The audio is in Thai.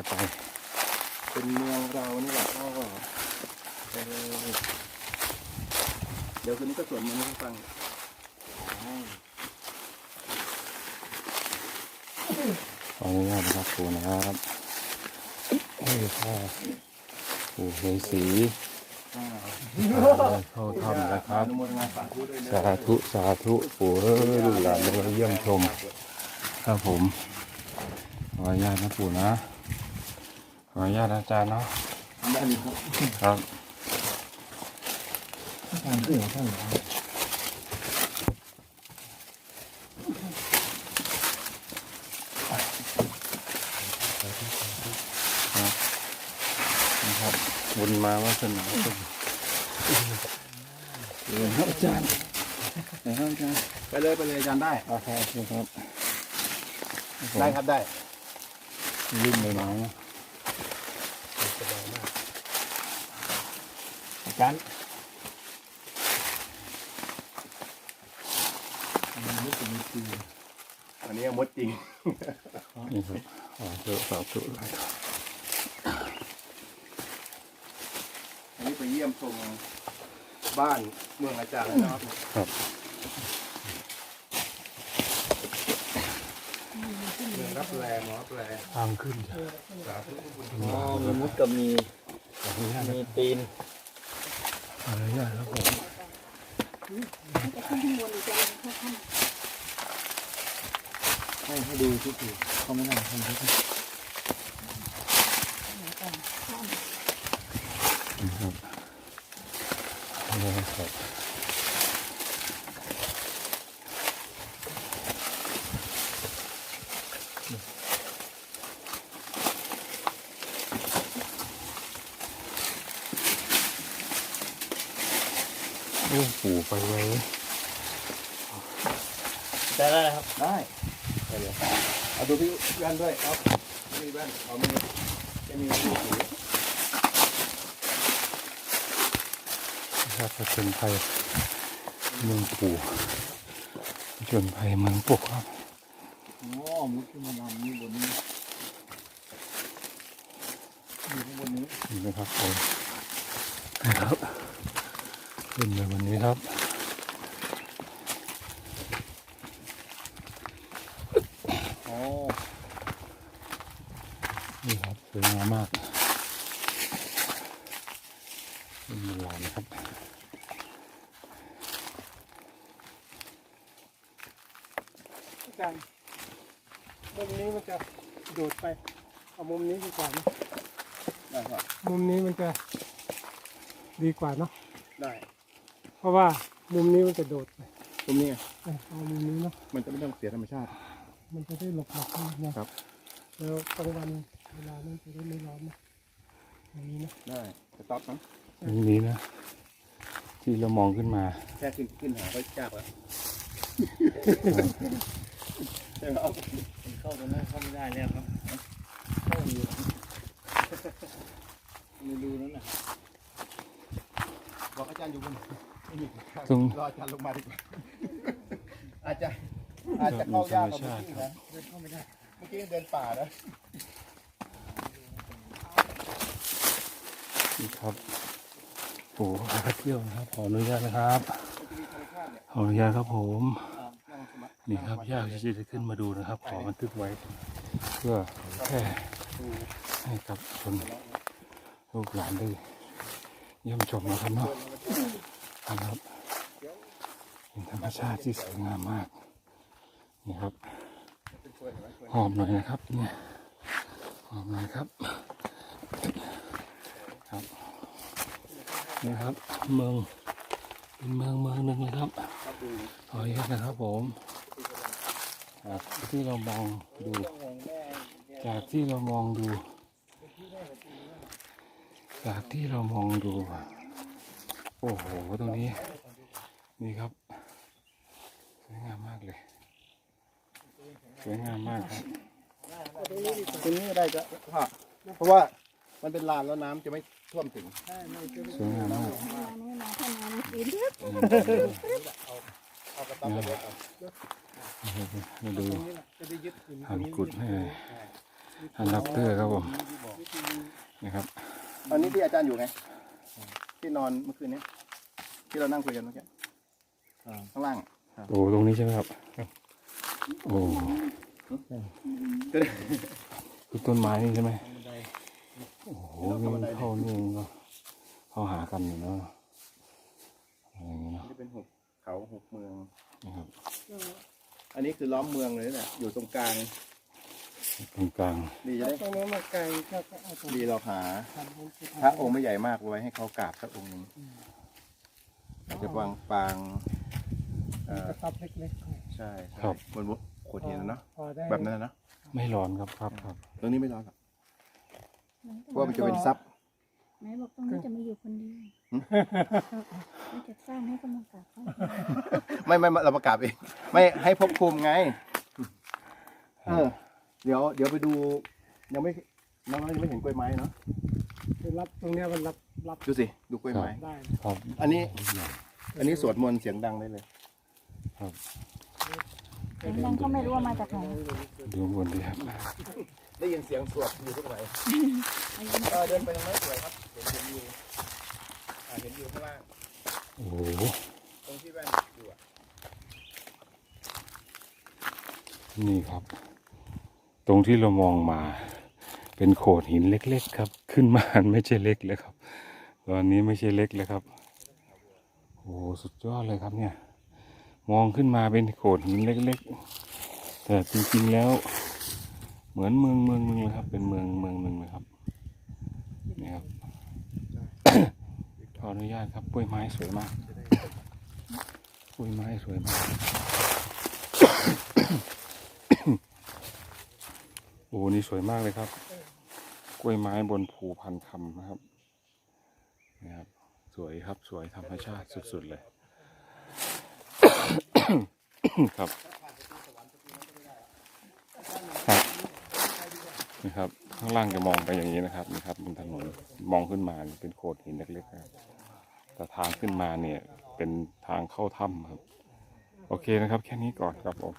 จะไป เป็นเมืองเรานี่แหละพ่อเออเดี๋ยวคืนนี้ก็สวดมนต์ให้ฟังขออนุญาตนะครับปู่นะครับเฮ้ยพ่อปู่เฮยศรีเข้าถ้ำนะครับอนุโมทนาสาธุด้วยนะสาธุ สาธุปู่เอ้ยลูกหลานมาเยี่ยมชม ครับผมขออนุญาตนะปู่นะข ออนุญาตอาจารย์เนาะด้านนี้ครับครับทางขึ้นของท่านเหรอนะครับบุญมาว่าสนาสุขเออครับอาจารย์เออครับอาจารย์ไปเลยไปเลยอาจารย์ได้อาคาครับ ได้ครับได้ลื่นเลยน้อยนะ อาจารย์อันนี้มดจริงนี่ครับสาธุสาธุอันนี้ไปเยี่ยมชมบ้านเมืองอาจารย์นะครับครับเมืองรับแลหมอรับแลทางขึ้นจ้ะสาธุบุญอ๋อมีมุดกับมีขออนุ ญาตนะมีตีนขออนุญาตครับผมให้ให้ดูชุดอยู่เขาไม่นั่งทำชุดนะครับนี่ครับ โอ้ปู่ไปไว้ได้ได้ครับ ได้ไปเลยเอาดูพี่แว่นด้วยครับมีแว่นเอามีจะมีผู้ถือครับผจญภัยเมืองปู่ผจญภัยเมืองปู่ครับอ๋อมุดขึ้นมาดำนี่บนนี้อยู่ข้างบนนี้นี่นะครับผมนะครับ ขึ้นในวันนี้ครับอ๋อนี่ครับสวยงามมากนี่มันลายนะครับอาจารย์มุมนี้มันจะโดดไป เอามุมนี้ดีกว่านะได้ครับมุมนี้มันจะดีกว่าเนาะได้ เพราะว่ามุมนี้มันจะโดดไปตรงนี้ไงเออเอามุมนี้เนาะมันจะไม่ต้องเสียธรรมชาติ มันจะได้หลบหลบนะ ครับ แล้วกลางวันเวลานั้นจะได้ไม่ร้อนนะอย่างนี้นะได้สต็อปนะนี่นี้นะ ที่เรามองขึ้นมา แค่ขึ้นขึ้นหาก็ยากแล้วใช่ไหมครับเข้าตรงนั้นเข้าไม่ได้แล้วครับเข้าอยู่ไม่ดูนั่นน่ะบอกอาจารย์อยู่บนไม่มีครับ ตรง รออาจารย์ลงมาดีกว่าอาจจะอาจจะเข้ายากกว่าเมื่อกี้นะเดินเข้าไม่ได้เมื่อกี้เดินป่านะ นี่ครับปู่พาเที่ยวนะครับ ขออนุญาตนะครับ ขออนุญาตครับผมนั่งสมาธินี่ครับยากที่จะขึ้นมาดูนะครับ ขอบันทึกไว้ เพื่อแค่ให้กับคนลูกหลานได้เยี่ยมชมนะครับเนาะ นะครับเป็นธรรมชาติที่สวยงามมากนี่ครับหอมหน่อยนะครับเนี่ยหอมหน่อยครับครับนี่ครับ เมืองเป็นเมืองเมืองหนึ่งนะครับขออนุญาตนะครับผมจากที่เรามองดู จากที่เรามองดู จากที่เรามองดู โอ้โห ตรงนี้ นี่ครับ สวยงามมากเลย สวยงามมากครับ ตรงนี้ได้ก็พ่อเพราะว่ามันเป็นลานแล้วน้ำจะไม่ท่วมถึง สวยงามมากเอากระต๊อบไปเด็ดเอามาดูจะได้ยึดหินทำกุดให้ท่านดอกเตอร์ครับผม นะครับอันนี้ที่อาจารย์อยู่ไง ที่นอนเมื่อคืนนี้ที่เรานั่งคุยกันเมื่อกี้อ่า ข้างล่างโอ้ตรงนี้ใช่ไหมครับ โอ้ก็ได้คือต้นไม้นี่ใช่ไหมบันไดโอ้โหนี่มันเข้านี่เองก็เข้าหากันอยู่เนาะอะไรอย่างเงี้ยเนาะนี่เป็นหุบเขาหุบเมือง นะครับ อันนี้คือล้อมเมืองเลยนะอยู่ตรงกลาง ตรงกลางดีจะแล้วได้ตรงนั้นมาไกลก็เอาตรงดีเราหาทำให้สุดพระองค์ไม่ใหญ่มากไว้ให้เขากราบสักองค์หนึ่งอาจจะวางปางเอ่อกระตับเล็กๆหน่อยใช่ใช่บนโขดหินนะเนาะพอได้แบบนั้นนะเนาะไม่ร้อนครับครับครับ ตรงนี้ไม่ร้อนหรอกเพราะว่ามันจะเป็นซับ ไหนบอกตรงนี้จะมาอยู่คนเดียวหืมเราจะสร้างให้กำลังกราบเขาไม่ไม่ไม่เราประกาศเองไม่ให้ภพภูมิไง เออ เดี๋ยวเดี๋ยวไปดูยังไม่น้องๆยังไม่เห็นกล้วยไม้เนาะคือรับตรงเนี้ยมันรับรับดูสิดูกล้วยไม้ ได้ครับอันนี้ อันนี้สวดมนต์เสียงดังได้เลยครับเสียงดังก็ไม่รู้ว่ามาจากไหนดูบนดีครับได้ยินเสียงสวดอยู่ตรงไหนเออเดินไปตรงนั้นสวยครับเห็นเห็นอยู่อ่าเห็นอยู่ข้างล่างโอ้โหตรงที่แว่นอยู่อะนี่ครับ ตรงที่เรามองมาเป็นโขดหินเล็ก ๆ ครับ ขึ้นมาไม่ใช่เล็กเลยครับ ตอนนี้ไม่ใช่เล็กเลยครับโอ้สุดยอดเลยครับเนี่ย มองขึ้นมาเป็นโขดหินเล็ก ๆ แต่จริงๆแล้วเหมือนเมืองเมืองหนึงเลยครับ เป็นเมืองเมืองหนึ่งเลยครับนี่ครับขออนุญาตครับกล้ยไม้สวยมากกล้ยไม้สวยมาก โอ้โหนี่สวยมากเลยครับ กล้วยไม้บนภูพันคำนะครับนี่ครับ สวยครับสวยธรรมชาติสุดๆเลย ครับครับนี่ครับ ข้างล่างจะมองไปอย่างนี้นะครับนี่ครับบนถนนมองขึ้นมาเป็นโขดหินเล็กๆครับแต่ทางขึ้นมาเนี่ยเป็นทางเข้าถ้ำครับ โอเคนะครับ แค่นี้ก่อนครับผม